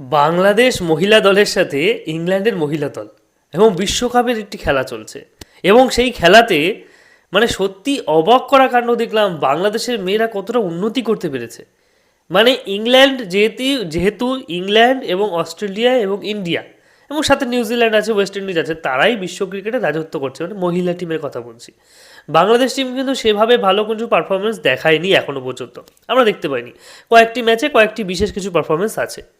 বাংলাদেশ মহিলা দলের সাথে ইংল্যান্ডের মহিলা দল এবং বিশ্বকাপের একটি খেলা চলছে। এবং সেই খেলাতে মানে সত্যি অবাক করা কাণ্ড দেখলাম, বাংলাদেশের মেয়েরা কতটা উন্নতি করতে পেরেছে। মানে ইংল্যান্ড যেহেতু যেহেতু ইংল্যান্ড এবং অস্ট্রেলিয়া এবং ইন্ডিয়া এবং সাথে নিউজিল্যান্ড আছে, ওয়েস্ট ইন্ডিজ আছে, তারাই বিশ্ব ক্রিকেটে রাজত্ব করছে মানে মহিলা টিমের কথা বলছি। বাংলাদেশ টিম কিন্তু সেভাবে ভালো কিছু পারফরমেন্স দেখায়নি এখনও পর্যন্ত। আমরা দেখতে পাইনি। কয়েকটি ম্যাচে কয়েকটি বিশেষ কিছু পারফরমেন্স আছে।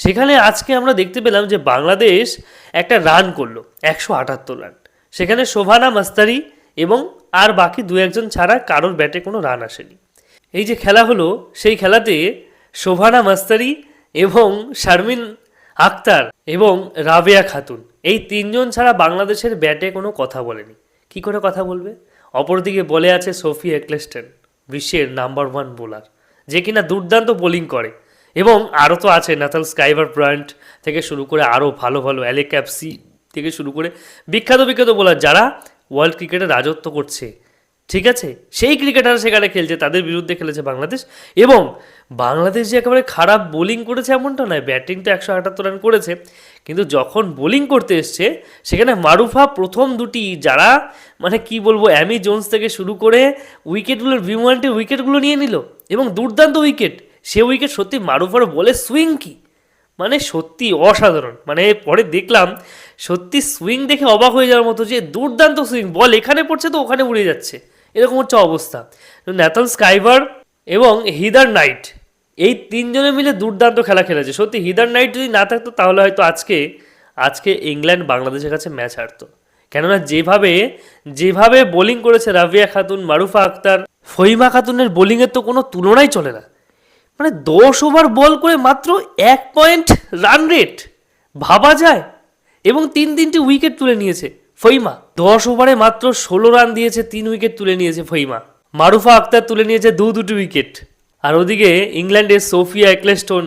সেখানে আজকে আমরা দেখতে পেলাম যে বাংলাদেশ একটা রান করল, একশো আটাত্তর রান সেখানে শোভানা মাস্তারি এবং আর বাকি দু একজন ছাড়া কারোর ব্যাটে কোনো রান আসেনি। এই যে খেলা হলো, সেই খেলাতে শোভানা মাস্তারি এবং শারমিন আক্তার এবং রাবেয়া খাতুন, এই তিনজন ছাড়া বাংলাদেশের ব্যাটে কোনো কথা বলেনি। কি করে কথা বলবে? অপরদিকে বলে আছে সোফি এক্লেস্টন বিশ্বের নাম্বার ওয়ান বোলার যে কিনা দুর্দান্ত বোলিং করে। এবং আরও তো আছে নাথাল স্কাইভার ব্রান্ট থেকে শুরু করে আরও ভালো ভালো অ্যালে ক্যাপসি থেকে শুরু করে বিখ্যাত বিখ্যাত বোলার যারা ওয়ার্ল্ড ক্রিকেটে রাজত্ব করছে। ঠিক আছে? সেই ক্রিকেটার সেখানে খেলছে, তাদের বিরুদ্ধে খেলেছে বাংলাদেশ এবং বাংলাদেশ যে একেবারে খারাপ বোলিং করেছে এমনটা নয়, ব্যাটিং তো একশো আটাত্তর রান করেছে, কিন্তু যখন বোলিং করতে এসছে, সেখানে মারুফা প্রথম দুটি যারা মানে কি বলব, অ্যামি জোন্স থেকে শুরু করে উইকেটগুলোর ভিমোয়ান্টে উইকেটগুলো নিয়ে নিল এবং দুর্দান্ত উইকেট। সে উইকেট সত্যি মারুফার বলে সুইং কি? মানে সত্যি অসাধারণ। মানে পরে দেখলাম, সত্যি সুইং দেখে অবাক হয়ে যাওয়ার মতো যে দুর্দান্ত সুইং। বল এখানে পড়ছে তো ওখানে উড়ে যাচ্ছে। এরকম হচ্ছে অবস্থা। ন্যাথন স্কাইভার এবং হিদার নাইট, এই তিনজনে মিলে দুর্দান্ত খেলা খেলেছে। সত্যি হিদার নাইট যদি না থাকতো, তাহলে হয়তো আজকে আজকে ইংল্যান্ড বাংলাদেশের কাছে ম্যাচ হারতো। কেননা যেভাবে যেভাবে বোলিং করেছে রাবিয়া খাতুন, মারুফা আক্তার ফহিমা খাতুনের বোলিংয়ের তো কোনো তুলনাই চলে না। মানে দশ ওভার বল করে মাত্র এক পয়েন্ট রান রেট ভাবা যায়। এবং তিন তিনটি উইকেট তুলে নিয়েছে ফইমা দশ ওভারে মাত্র ষোলো রান দিয়েছে, তিন উইকেট তুলে নিয়েছে ফইমা মারুফা আক্তার তুলে নিয়েছে দু দুটি উইকেট আর ওদিকে ইংল্যান্ডের সোফিয়া একলেস্টোন,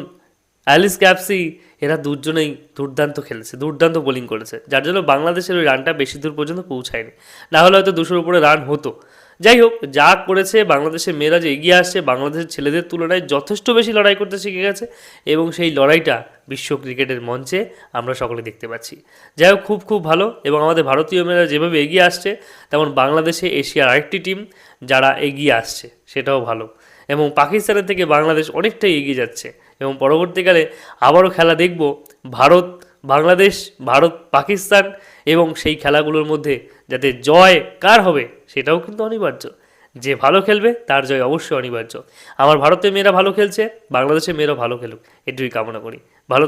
অ্যালিস ক্যাপসি, এরা দুজনেই দুর্দান্ত খেলেছে, দুর্দান্ত বোলিং করেছে। যার জন্য বাংলাদেশের ওই রানটা বেশি দূর পর্যন্ত পৌঁছায়নি। না হলে হয়তো দুশোর উপরে রান হতো। যাই হোক, যা করেছে বাংলাদেশের মেয়েরা যে এগিয়ে আসছে, বাংলাদেশের ছেলেদের তুলনায় যথেষ্ট বেশি লড়াই করতে শিখে গেছে এবং সেই লড়াইটা বিশ্ব ক্রিকেটের মঞ্চে আমরা সকলে দেখতে পাচ্ছি। যাই হোক, খুব খুব ভালো এবং আমাদের ভারতীয় মেয়েরা যেভাবে এগিয়ে আসছে, তেমন বাংলাদেশে এশিয়ার আরেকটি টিম যারা এগিয়ে আসছে, সেটাও ভালো এবং পাকিস্তানের থেকে বাংলাদেশ অনেকটাই এগিয়ে যাচ্ছে এবং পরবর্তীকালে আবারও খেলা দেখব ভারত বাংলাদেশ, ভারত, পাকিস্তান এবং সেই খেলাগুলোর মধ্যে যাতে জয় কার হবে সেটাও কিন্তু অনিবার্য। যে ভালো খেলবে তার জয় অবশ্যই অনিবার্য। আমার ভারতের মেয়েরা ভালো খেলছে, বাংলাদেশের মেয়েরা ভালো খেলুক, এটুকুই কামনা করি। ভালো